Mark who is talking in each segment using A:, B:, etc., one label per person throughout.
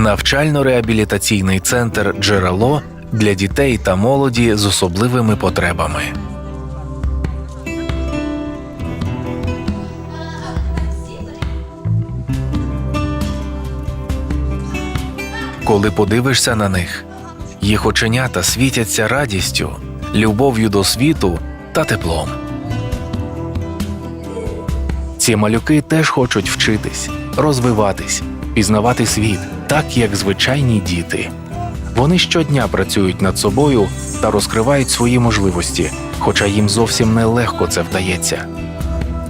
A: Навчально-реабілітаційний центр Джерело для дітей та молоді з особливими потребами. Коли подивишся на них, їх оченята світяться радістю, любов'ю до світу та теплом. Ці малюки теж хочуть вчитись, розвиватись, пізнавати світ, так як звичайні діти. Вони щодня працюють над собою та розкривають свої можливості, хоча їм зовсім нелегко це вдається.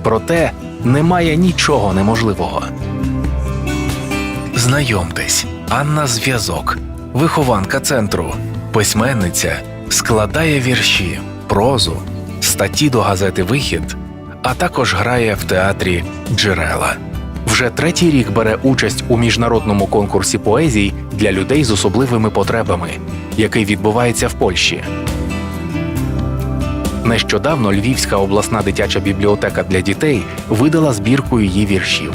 A: Проте немає нічого неможливого. Знайомтесь, Анна Зв'язок, вихованка центру, письменниця, складає вірші, прозу, статті до газети Вихід, а також грає в театрі Джерела. Вже третій рік бере участь у міжнародному конкурсі поезій для людей з особливими потребами, який відбувається в Польщі. Нещодавно Львівська обласна дитяча бібліотека для дітей видала збірку її віршів.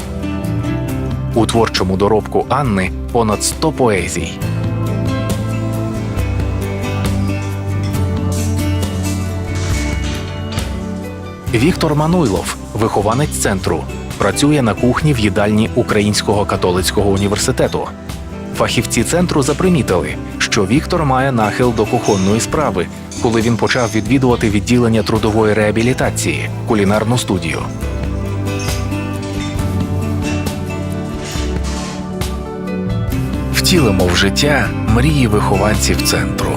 A: У творчому доробку Анни понад 100 поезій. Віктор Мануйлов, вихованець центру, працює на кухні в їдальні Українського католицького університету. Фахівці центру запримітили, що Віктор має нахил до кухонної справи, коли він почав відвідувати відділення трудової реабілітації, кулінарну студію. Втілимо в життя мрії вихованців центру.